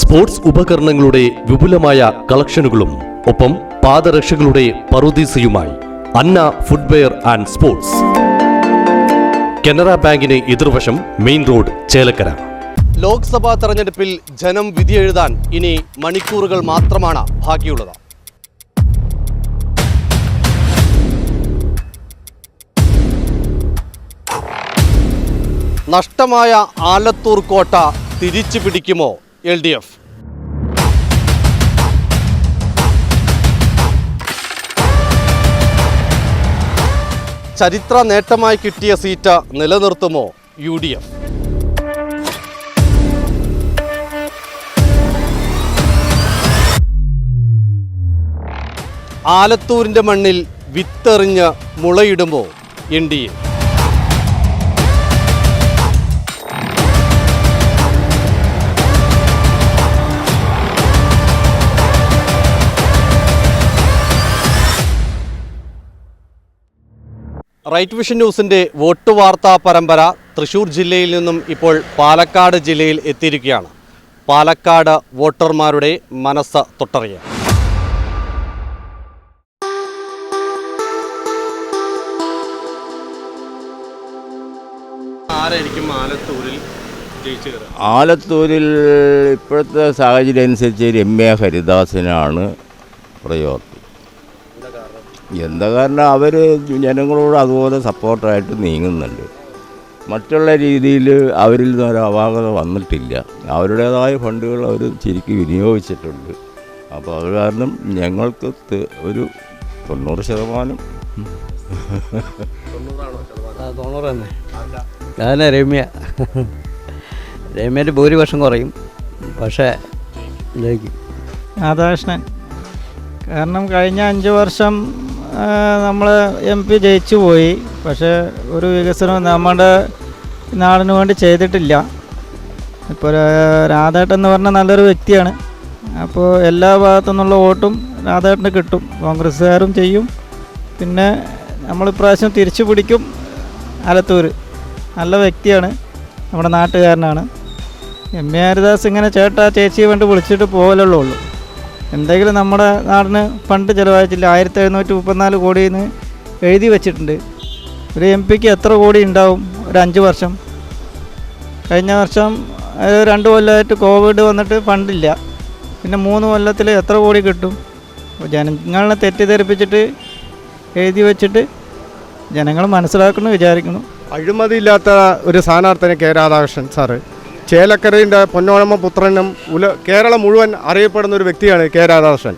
Sports ഉപകരണങ്ങളുടെ വിപുലമായ കളക്ഷനുകളും ഒപ്പം പാദരക്ഷകളുടെ പറുദീസയുമായി Anna footwear and sports. Canara ബാങ്കിന് എതിർവശം മെയിൻ റോഡ് ചേലക്കര. ലോക്സഭാ തെരഞ്ഞെടുപ്പിൽ ജനം വിധിയെഴുതാൻ ഇനി മണിക്കൂറുകൾ മാത്രമാണ് ബാക്കിയുള്ളത്. നഷ്ടമായ ആലത്തൂർ കോട്ട തിരിച്ചു പിടിക്കുമോ? L D F. ചരിത്ര നേട്ടമായി കിട്ടിയ സീറ്റ് നിലനിർത്തുമോ യു ഡി എഫ്? ആലത്തൂരിന്റെ മണ്ണിൽ വിത്തെറിഞ്ഞ് മുളയിടുമ്പോൾ N D A? Right vision ന്യൂസിന്റെ വോട്ട് വാർത്താ പരമ്പര തൃശൂർ ജില്ലയിൽ നിന്നും ഇപ്പോൾ പാലക്കാട് ജില്ലയിൽ എത്തിയിരിക്കുകയാണ്. പാലക്കാട് വോട്ടർമാരുടെ മനസ്സ് തൊട്ടറിയാം. ആരായിരിക്കും ആലത്തൂരിൽ ജയിച്ചു ആലത്തൂരിൽ ഇപ്പോഴത്തെ സാഹചര്യം അനുസരിച്ച് രമ്യ ഹരിദാസിനാണ് പ്രയോജനം എന്താ കാരണം അവർ ജനങ്ങളോട് അതുപോലെ സപ്പോർട്ടായിട്ട് നീങ്ങുന്നുണ്ട്. മറ്റുള്ള രീതിയിൽ അവരിൽ നിന്ന് ഒരു അപാകത വന്നിട്ടില്ല. അവരുടേതായ ഫണ്ടുകൾ അവർ ശരിക്കും വിനിയോഗിച്ചിട്ടുണ്ട്. അപ്പോൾ അത് കാരണം ഞങ്ങൾക്ക് ഒരു തൊണ്ണൂറ് ശതമാനം തൊണ്ണൂറ് തന്നെ. ഞാൻ രമ്യ. രമ്യന്റെ ഭൂരിപക്ഷം കുറയും. പക്ഷേ ജയിക്കും രാധാകൃഷ്ണൻ. കാരണം കഴിഞ്ഞ അഞ്ച് വർഷം നമ്മൾ എം പി ജയിച്ചു പോയി. പക്ഷേ ഒരു വികസനവും നമ്മുടെ നാടിന് വേണ്ടി ചെയ്തിട്ടില്ല. ഇപ്പോൾ രാധേട്ടൻ എന്ന് പറഞ്ഞാൽ നല്ലൊരു വ്യക്തിയാണ്. അപ്പോൾ എല്ലാ ഭാഗത്തു നിന്നുള്ള വോട്ടും രാധേട്ടന് കിട്ടും. കോൺഗ്രസ്സുകാരും ചെയ്യും. പിന്നെ നമ്മൾ ഇപ്രാവശ്യം തിരിച്ചു പിടിക്കും ആലത്തൂർ നല്ല വ്യക്തിയാണ്. നമ്മുടെ നാട്ടുകാരനാണ്. എം. എ. ഹരിദാസ് ഇങ്ങനെ ചേട്ടാ ചേച്ചിയെ വേണ്ടി വിളിച്ചിട്ട് പോകലുള്ളൂ എന്തെങ്കിലും നമ്മുടെ നാടിന് ഫണ്ട് ചിലവഴിച്ചില്ല ആയിരത്തി എഴുന്നൂറ്റി മുപ്പത്തിനാല് കോടിയിൽ എഴുതി വെച്ചിട്ടുണ്ട്. ഒരു എം പിക്ക് എത്ര കോടി ഉണ്ടാവും? ഒരു അഞ്ച് വർഷം. കഴിഞ്ഞ വർഷം രണ്ട് കൊല്ലമായിട്ട് കോവിഡ് വന്നിട്ട് ഫണ്ടില്ല. പിന്നെ മൂന്ന് കൊല്ലത്തിൽ എത്ര കോടി കിട്ടും? അപ്പോൾ ജനങ്ങളെ തെറ്റിദ്ധരിപ്പിച്ചിട്ട് എഴുതി വെച്ചിട്ട് ജനങ്ങൾ മനസ്സിലാക്കണം വിചാരിക്കണം അഴിമതിയില്ലാത്ത ഒരു സ്ഥാനാർത്ഥിനെ കെ രാധാകൃഷ്ണൻ സാറ് ചേലക്കരയുടെ പൊന്നോഴമ്മ പുത്രനും ഉല കേരളം മുഴുവൻ അറിയപ്പെടുന്ന ഒരു വ്യക്തിയാണ് കെ രാധാകൃഷ്ണൻ.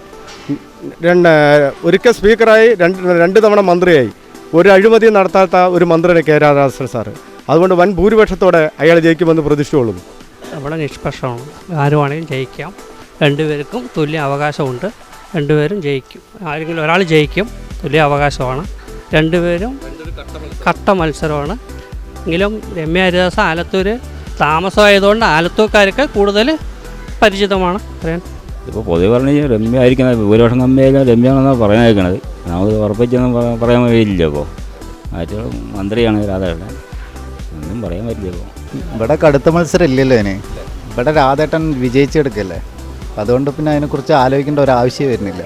രണ്ട് ഒരിക്കൽ സ്പീക്കറായി രണ്ട് രണ്ട് തവണ മന്ത്രിയായി. ഒരു അഴിമതി നടത്താത്ത ഒരു മന്ത്രിയാണ് കെ രാധാകൃഷ്ണൻ സാറ്. അതുകൊണ്ട് വൻ ഭൂരിപക്ഷത്തോടെ അയാൾ ജയിക്കുമെന്ന് പ്രതീക്ഷിച്ചുകൊള്ളുന്നു നമ്മുടെ നിഷ്പക്ഷമാണ്. ആരുവാണെങ്കിലും ജയിക്കാം. രണ്ടുപേർക്കും തുല്യ അവകാശമുണ്ട്. രണ്ടുപേരും ജയിക്കും. ആരെങ്കിലും ഒരാൾ ജയിക്കും തുല്യ അവകാശമാണ്. രണ്ടുപേരും കട്ട മത്സരമാണ്. എങ്കിലും രമ്യ ഹരിദാസ് ആലത്തൂർ താമസമായതുകൊണ്ട് ആലത്തൂക്കാർക്ക് കൂടുതൽ പരിചിതമാണ്. പറയാൻ ഇപ്പോൾ പൊതുവെ പറഞ്ഞു കഴിഞ്ഞാൽ രമ്യ ആയിരിക്കണം ഭൂരിപക്ഷം കമ്മിയായാലും രമ്യാണെന്നാണ് പറയാനേക്കണത് നമുക്ക് ഉറപ്പിച്ചൊന്നും പറയാൻ കഴിയില്ല ഇപ്പോൾ മറ്റു മന്ത്രിയാണ് രാധാകൃഷ്ണൻ ഒന്നും പറയാൻ പറ്റില്ല ഇപ്പോൾ ഇവിടെ കടുത്ത മത്സരം ഇല്ലല്ലോ അതിന് ഇവിടെ രാധേട്ടൻ വിജയിച്ചെടുക്കല്ലേ? അതുകൊണ്ട് പിന്നെ അതിനെക്കുറിച്ച് ആലോചിക്കേണ്ട ഒരു ആവശ്യം വരുന്നില്ല.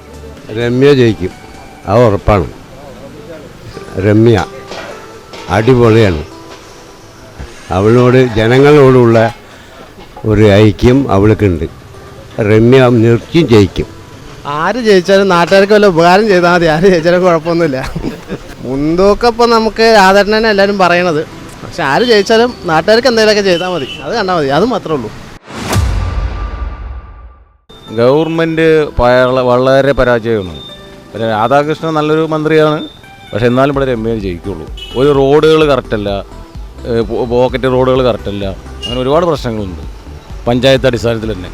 രമ്യ ജയിക്കും. അത് ഉറപ്പാണ്. രമ്യ അടിപൊളിയാണ്. അവളോട് ജനങ്ങളോടുള്ള ഒരു ഐക്യം അവൾക്കുണ്ട്. രമ്യ നിർത്തിയും ജയിക്കും. ആര് ജയിച്ചാലും നാട്ടുകാർക്ക് വല്ല ഉപകാരം ചെയ്താൽ മതി. ആര് ജയിച്ചാലും കുഴപ്പമൊന്നുമില്ല. മുൻതൂക്കം ഇപ്പം നമുക്ക് രാധാകൃഷ്ണനെ എല്ലാവരും പറയണത്. പക്ഷെ ആര് ജയിച്ചാലും നാട്ടുകാർക്ക് എന്തെങ്കിലുമൊക്കെ ചെയ്താൽ മതി. അത് കണ്ടാൽ മതി. അത് മാത്രമേ ഉള്ളൂ. ഗവൺമെന്റ് വളരെ പരാജയമാണ്. പിന്നെ രാധാകൃഷ്ണൻ നല്ലൊരു മന്ത്രിയാണ്. പക്ഷെ എന്നാലും ഇവിടെ രമ്യ ജയിക്കുള്ളൂ. ഒരു റോഡുകൾ കറക്റ്റല്ല. പോക്കറ്റ് റോഡുകൾ കറക്റ്റല്ല. അങ്ങനെ ഒരുപാട് പ്രശ്നങ്ങളുണ്ട്. പഞ്ചായത്ത് അടിസ്ഥാനത്തിൽ തന്നെ.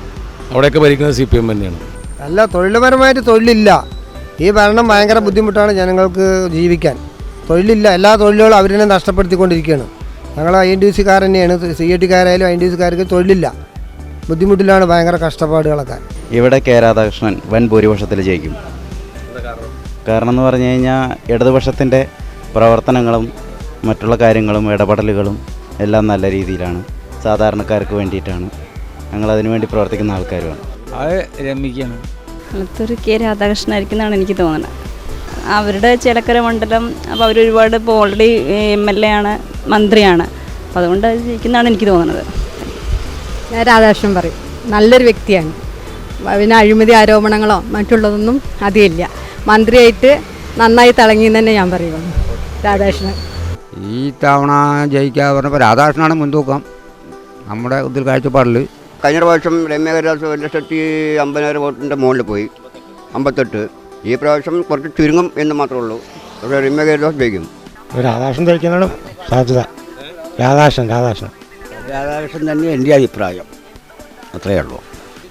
അവിടെയൊക്കെ ഭരിക്കുന്നത് സി പി എം തന്നെയാണ്. അല്ല തൊഴിൽപരമായിട്ട് തൊഴിലില്ല. ഈ ഭരണം ഭയങ്കര ബുദ്ധിമുട്ടാണ് ജനങ്ങൾക്ക് ജീവിക്കാൻ. തൊഴിലില്ല. എല്ലാ തൊഴിലുകളും അവർ തന്നെ നഷ്ടപ്പെടുത്തിക്കൊണ്ടിരിക്കുകയാണ്. ഞങ്ങൾ ഐ എൻ ഡി സിക്കാർ തന്നെയാണ്. സി എ ടിക്കാരായാലും ഐ എൻ ഡി സിക്കാർക്ക് തൊഴിലില്ല. ബുദ്ധിമുട്ടിലാണ് ഭയങ്കര കഷ്ടപ്പാടുകളൊക്കെ. ഇവിടെ കെ രാധാകൃഷ്ണൻ വൻ ഭൂരിപക്ഷത്തിൽ ജയിക്കും. കാരണം? എന്ന് പറഞ്ഞു കഴിഞ്ഞാൽ ഇടതുപക്ഷത്തിന്റെ പ്രവർത്തനങ്ങളും മറ്റുള്ള കാര്യങ്ങളും ഇടപെടലുകളും എല്ലാം നല്ല രീതിയിലാണ്. സാധാരണക്കാർക്ക് വേണ്ടിയിട്ടാണ്. ഞങ്ങൾ അതിനു വേണ്ടി പ്രവർത്തിക്കുന്ന ആൾക്കാരുമാണ്. അത് രമ്യക്കാണ് അടുത്തൊരു കെ രാധാകൃഷ്ണനായിരിക്കും എന്നാണ് എനിക്ക് തോന്നുന്നത്. അവരുടെ ചിലക്കര മണ്ഡലം അപ്പോൾ അവർ ഒരുപാട് ഇപ്പോൾ ഓൾറെഡി എം എൽ എ ആണ് മന്ത്രിയാണ്. അപ്പോൾ അതുകൊണ്ട് അത് ജയിക്കുന്നതാണ് എനിക്ക് തോന്നുന്നത്. ഞാൻ രാധാകൃഷ്ണൻ പറയും. നല്ലൊരു വ്യക്തിയാണ്. പിന്നെ അഴിമതി ആരോപണങ്ങളോ മറ്റുള്ളതൊന്നും അധികമില്ല. മന്ത്രിയായിട്ട് നന്നായി തിളങ്ങി തന്നെ ഞാൻ പറയുള്ളൂ രാധാകൃഷ്ണൻ. ഈ തവണ ജയിക്കാൻ പറഞ്ഞപ്പോൾ രാധാകൃഷ്ണനാണ് മുൻതൂക്കം. നമ്മുടെ ഇതിൽ കാഴ്ചപ്പാടിൽ. കഴിഞ്ഞ പ്രാവശ്യം രമ്യ ഹരിദാസ് ഒരു ലക്ഷത്തി അമ്പതിനായിരം വോട്ടിന്റെ മുകളിൽ പോയി. അമ്പത്തെട്ട്. ഈ പ്രാവശ്യം കുറച്ച് ചുരുങ്ങും എന്ന് മാത്രമേ ഉള്ളൂ. പക്ഷേ രമ്യ ജയിക്കും. രാധാകൃഷ്ണൻ ജയിക്കാനാണ് സാധ്യത. രാധാകൃഷ്ണൻ രാധാകൃഷ്ണൻ. രാധാകൃഷ്ണൻ തന്നെ എന്റെ അഭിപ്രായം. അത്രയേ ഉള്ളൂ.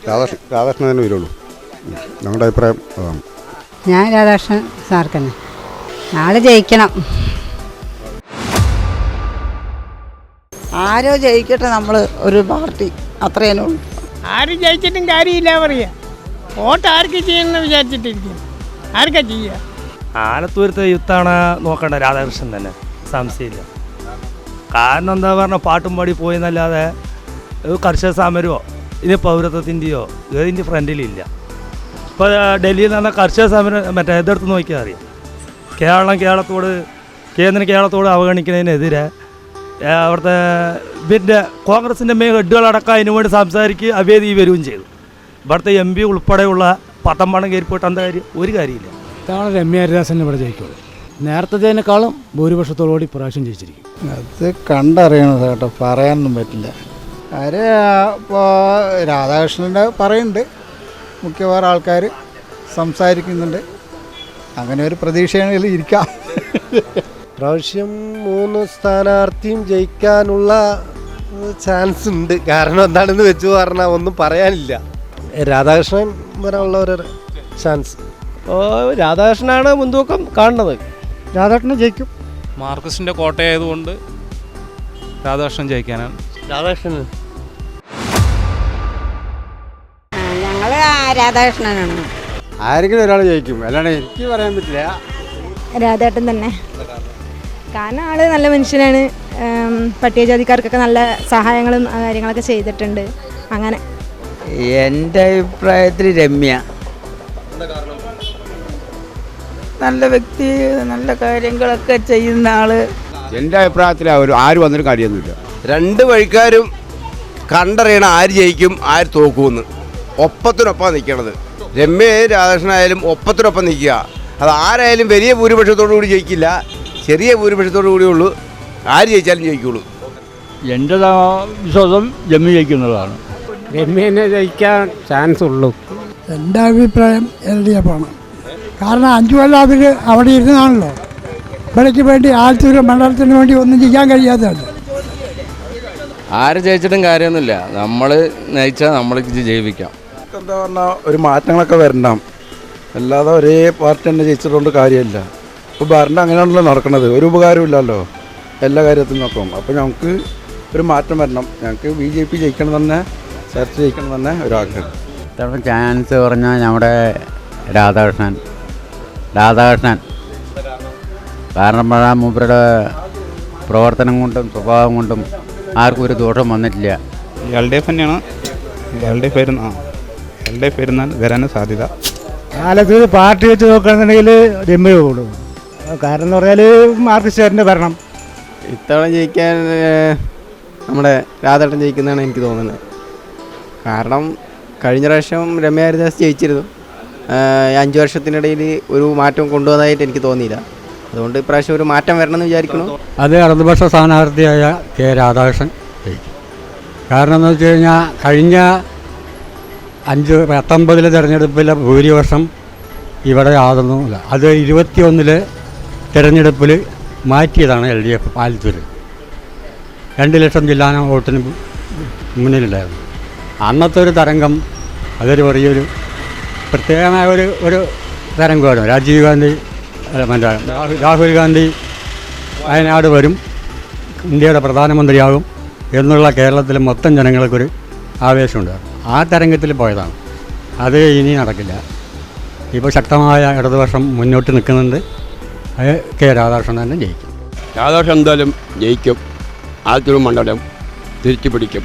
രാധാകൃഷ്ണൻ രാധാകൃഷ്ണൻ തന്നെ വരുള്ളൂ. ഞങ്ങളുടെ അഭിപ്രായം അതാണ്. ഞാൻ രാധാകൃഷ്ണൻ സാർക്കന്നെ നാളെ ജയിക്കണം. ആരോ ജയിക്കട്ടെ നമ്മൾ ഒരു പാർട്ടി. അത്രയേ ഉള്ളൂ. ആര് ജയിച്ചിട്ടും കാര്യമില്ല പറയാ. വോട്ട് ആർക്ക് ചെയ്യണമെന്ന് വിചാരിച്ചിട്ടിരിക്കും. ആർക്കാ ചെയ്യുക ആലത്തൂരത്തെ യുത്താണ് നോക്കേണ്ട രാധാകൃഷ്ണൻ തന്നെ. സംശയമില്ല. കാരണം എന്താ പറഞ്ഞാൽ പാട്ടും പാടി പോയെന്നല്ലാതെ ഒരു കർഷക സമരമോ ഇനി പൗരത്വത്തിന്റെയോ ഇതിന്റെ ഫ്രണ്ടിലില്ല. ഇപ്പോൾ ഡൽഹിയിൽ നടന്ന കർഷക സമരം മറ്റേ എതിർത്ത് നോക്കിയാൽ അറിയാം. കേരളം കേരളത്തോട് കേന്ദ്രം കേരളത്തോട് അവഗണിക്കുന്നതിനെതിരെ അവിടുത്തെ ഇവരുടെ കോൺഗ്രസിന്റെ മെയിൻ ഹെഡുകളടക്കം അതിനു വേണ്ടി സംസാരിക്കുക അവേദി വരികയും ചെയ്തു. ഇവിടുത്തെ എം പി ഉൾപ്പെടെയുള്ള പത്തമ്പണം കയറിപ്പോയിട്ട് എന്താ കാര്യം? ഒരു കാര്യമില്ല. ഇത്തവണ രമ്യ ഹരിദാസനെ ഇവിടെ ജയിക്കുള്ളൂ. നേരത്തേതിനേക്കാളും ഭൂരിപക്ഷത്തോടുകൂടി പ്രാവശ്യം ജയിച്ചിരിക്കും. അത് കണ്ടറിയണത് കേട്ടോ പറയാനൊന്നും പറ്റില്ല. ആര് ഇപ്പോൾ രാധാകൃഷ്ണന്റെ പറയുന്നുണ്ട്. മിക്കവാറും ആൾക്കാർ സംസാരിക്കുന്നുണ്ട്. അങ്ങനെ ഒരു പ്രതീക്ഷയാണെങ്കിൽ ഇരിക്കാം. പ്രാവശ്യം മൂന്ന് സ്ഥാനാർത്ഥിയും ജയിക്കാനുള്ള ചാൻസ് ഉണ്ട്. കാരണം എന്താണെന്ന് വെച്ച് പറഞ്ഞാൽ ഒന്നും പറയാനില്ല. രാധാകൃഷ്ണൻ വരാനുള്ള ഒരു ചാൻസ് രാധാകൃഷ്ണനാണ് മുൻതൂക്കം കാണുന്നത്. രാധാകൃഷ്ണൻ ജയിക്കും. മാർക്കസിന്റെ കോട്ടയായതുകൊണ്ട് രാധാകൃഷ്ണൻ ജയിക്കാനാണ്. രാധാകൃഷ്ണൻ. ഞങ്ങൾ രാധാകൃഷ്ണനാണ്. ആരെങ്കിലും ഒരാൾ ജയിക്കും. അല്ലാണ്ട് എനിക്ക് പറയാൻ പറ്റില്ല. രാധാട്ടൻ തന്നെ. കാരണം ആൾ നല്ല മനുഷ്യനാണ്. പട്ടികജാതിക്കാർക്കൊക്കെ നല്ല സഹായങ്ങളും ആ, കാര്യങ്ങളൊക്കെ ചെയ്തിട്ടുണ്ട്. അങ്ങനെ. എന്റെ അഭിപ്രായത്തിൽ രമ്യ. നല്ല വ്യക്തി നല്ല കാര്യങ്ങളൊക്കെ ചെയ്യുന്ന ആൾ. എന്റെ അഭിപ്രായത്തിൽ ആര് വന്നിട്ട് കാര്യമൊന്നുമില്ല. രണ്ട് വഴിക്കാരും കണ്ടറിയണ ആര് ജയിക്കും ആര് തോക്കുമെന്ന് ഒപ്പത്തിനൊപ്പം നിൽക്കണത് രമ്യയും രാധാകൃഷ്ണനായാലും ഒപ്പത്തിനൊപ്പം നിൽക്കുക അത് ആരായാലും വലിയ ഭൂരിപക്ഷത്തോടു കൂടി ജയിക്കില്ല. ചെറിയ ഭൂരിപക്ഷത്തോടു കൂടിയുള്ളൂ ആര് ജയിച്ചാലും ജയിക്കുള്ളൂ. എന്റെ വിശ്വാസം ജമ്മി ജയിക്കുന്നതാണ്. രമ്യനെ ജയിക്കാൻ ചാൻസ് ഉള്ളൂ. എന്റെ അഭിപ്രായം എൽ ഡി എഫ് ആണ് കാരണം അഞ്ചു കൊല്ലം അവർ അവിടെ ഇരുന്നാണല്ലോ. ഇവിടേക്ക് വേണ്ടി ആലത്തൂർ മണ്ഡലത്തിന് വേണ്ടി ഒന്നും ചെയ്യാൻ കഴിയാത്തതാണ് ആര് ജയിച്ചിട്ടും കാര്യമൊന്നുമില്ല. നമ്മൾ നയിച്ചാൽ നമ്മൾ ജയിപ്പിക്കാം. എന്താ പറഞ്ഞാൽ ഒരു മാറ്റങ്ങളൊക്കെ വരണം അല്ലാതെ ഒരേ പാർട്ടി തന്നെ ജയിച്ചതുകൊണ്ട് കാര്യമില്ല. ഇപ്പോൾ ഭരണം അങ്ങനെയാണല്ലോ നടക്കുന്നത് ഒരു ഉപകാരമില്ലല്ലോ എല്ലാ കാര്യത്തിലും നോക്കും അപ്പോൾ ഞങ്ങൾക്ക് ഒരു മാറ്റം വരണം. ഞങ്ങൾക്ക് ബി ജെ പി ജയിക്കണം തന്നെ ചർച്ച ജയിക്കണം തന്നെ ഒരാഗ്രഹം ഇത്തവണ ചാൻസ് പറഞ്ഞാൽ നമ്മുടെ രാധാകൃഷ്ണൻ. രാധാകൃഷ്ണൻ. കാരണം പറഞ്ഞാൽ മൂപ്പരുടെ പ്രവർത്തനം കൊണ്ടും സ്വഭാവം കൊണ്ടും ആർക്കും ഒരു ദോഷം വന്നിട്ടില്ല. എൽ ഡി എഫ് തന്നെയാണ്. എൽ ഡി എഫ് വരുന്ന ആ എൽ ഡി എഫ് വരുന്നാൽ വരാനും സാധ്യത. കാലത്ത് പാർട്ടി വെച്ച് നോക്കുകയാണെന്നുണ്ടെങ്കിൽ രമ്യ കൂടും കാരണം എന്ന് പറഞ്ഞാൽ മാർക്സിസ്റ്റുകാരന്റെ ഭരണം. ഇത്തവണ ജയിക്കാൻ നമ്മുടെ രാധേട്ടൻ ജയിക്കുന്നതാണ് എനിക്ക് തോന്നുന്നത്. കാരണം കഴിഞ്ഞ പ്രാവശ്യം രമ്യ ഹരിദാസ് ജയിച്ചിരുന്നു. അഞ്ച് വർഷത്തിനിടയിൽ ഒരു മാറ്റം കൊണ്ടുവന്നതായിട്ട് എനിക്ക് തോന്നിയില്ല. അതുകൊണ്ട് ഇപ്രാവശ്യം ഒരു മാറ്റം വരണമെന്ന് വിചാരിക്കുന്നു. അത് ഇടതുപക്ഷ സ്ഥാനാർത്ഥിയായ കെ രാധാകൃഷ്ണൻ ജയിക്കും. കാരണം എന്ന് വെച്ച് കഴിഞ്ഞാൽ കഴിഞ്ഞ അഞ്ച് പത്തൊമ്പതിലെ തിരഞ്ഞെടുപ്പിലെ ഭൂരിപക്ഷം ഇവിടെ യാതൊന്നുമില്ല. അത് ഇരുപത്തിയൊന്നിലെ തിരഞ്ഞെടുപ്പിൽ മാറ്റിയതാണ് എൽ ഡി എഫ് ആലത്തൂർ രണ്ട് ലക്ഷം ജില്ലാന വോട്ടിന് മുന്നിലുണ്ടായിരുന്നു. അന്നത്തെ ഒരു തരംഗം അതൊരു വലിയൊരു പ്രത്യേകമായ ഒരു ഒരു തരംഗമായിരുന്നു രാജീവ് ഗാന്ധി മറ്റേ രാഹുൽ ഗാന്ധി വയനാട് വരും ഇന്ത്യയുടെ പ്രധാനമന്ത്രിയാകും എന്നുള്ള കേരളത്തിലെ മൊത്തം ജനങ്ങൾക്കൊരു ആവേശമുണ്ട്. ആ തരംഗത്തിൽ പോയതാണ്. അത് ഇനി നടക്കില്ല. ഇപ്പോൾ ശക്തമായ ഇടതുപക്ഷം മുന്നോട്ട് നിൽക്കുന്നുണ്ട്. കെ രാധാകൃഷ്ണൻ തന്നെ ജയിക്കും. രാധാകൃഷ്ണൻ എന്തായാലും ജയിക്കും. ആദ്യത്തെ മണ്ഡലം തിരിച്ചു പിടിക്കും